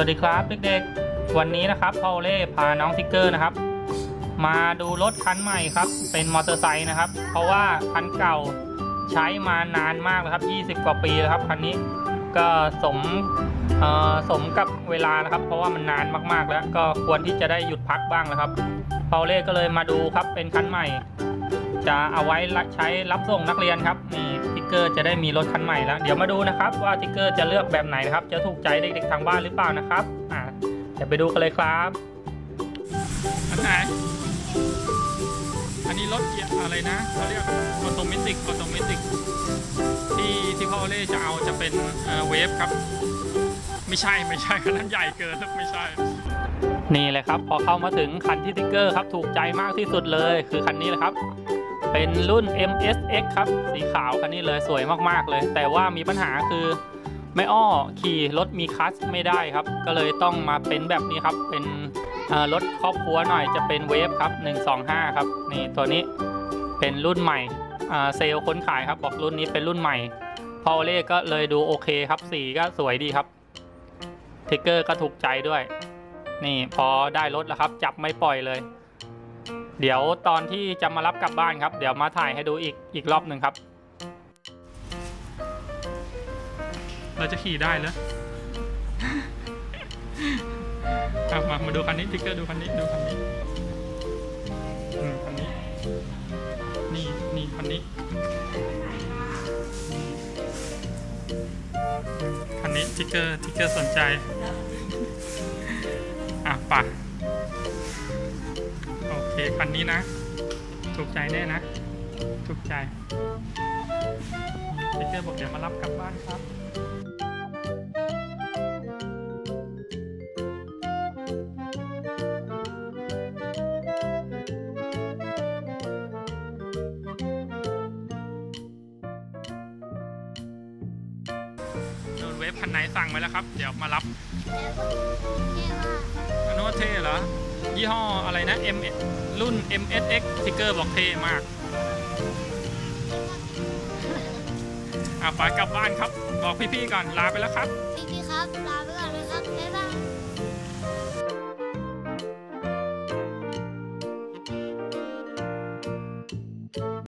วัสดีครับเด็กๆ วันนี้นะครับพ่อเล่พาน้องทิกเกอร์นะครับ มาดูรถคันใหม่ครับ เป็นมอเตอร์ไซค์นะครับ เพราะว่าคันเก่าใช้มานานมากแล้วครับ 20 กว่าปีแล้วครับคันนี้ก็สมอสมกับเวลานะครับ เพราะว่ามันนานมากๆแล้วก็ควรที่จะได้หยุดพักบ้างแล้วครับพ่อเล่ก็เลยมาดูครับเป็นคันใหม่ จะเอาไว้ใช้รับส่งนักเรียนครับนี่ อร์จะได้มีรถคันใหม่แล้ว เดี๋ยวมาดูนะครับว่าทิกเกอร์จะเลือกแบบไหนนะครับ จะถูกใจเด็กๆทางบ้านหรือเปล่านะครับอ่าเดี๋ยวไปดูกันเลยครับอันไหนอันนี้รถเกียร์อะไรนะเขาเรียกออโตเมติกออโตเมติกที่ที่พ่อเล่จะเอาจะเป็นเวฟครับ ไม่ใช่ไม่ใช่คันนั้นใหญ่เกินครับไม่ใช่นี่เลยครับ พอเข้ามาถึงคันที่ทิกเกอร์ครับ ถูกใจมากที่สุดเลย คือคันนี้เลยครับ เป็นรุ่น MSX ครับ สีขาวคันนี้เลยสวยมากๆเลย แต่ว่ามีปัญหาคือไม่อ้อขี่รถมีคัสไม่ได้ครับ ก็เลยต้องมาเป็นแบบนี้ครับ เป็นรถครอบครัวหน่อยจะเป็นเวฟครับ 125 ครับนี่ตัวนี้เป็นรุ่นใหม่เซลล์คนขายครับบอกรุ่นนี้เป็นรุ่นใหม่ พอเล่ก็เลยดูโอเคครับ สีก็สวยดีครับทิกเกอร์ก็ถูกใจด้วย นี่พอได้รถแล้วครับ จับไม่ปล่อยเลย เดี๋ยวตอนที่จะมารับกลับบ้านครับ เดี๋ยวมาถ่ายให้ดูอีกอีกรอบหนึ่งครับ เราจะขี่ได้เหรอเอมามาดูคันนี้ทิกเกอร์ดูคันนี้ดูคันนี้อืมคันนี้ นี่นี่คันนี้ คันนี้ทิกเกอร์ทิกเกอร์สนใจ อะป่ะ คคันนี้นะ ถูกใจแน่นะ ถูกใจทิกเกอร์บอกเดี๋ยวมารับกลับบ้านครับโดนเวฟคันไหนสั่งไว้แล้วครับ เดี๋ยวมารับอันนู้นเท่เหรอ ยี่ห้ออะไรนะ M รุ่น MSX ทิกเกอร์บอกเท่มาก อะฝากลับบ้านครับ บอกพี่ๆก่อนลาไปแล้วครับ พี่ๆครับ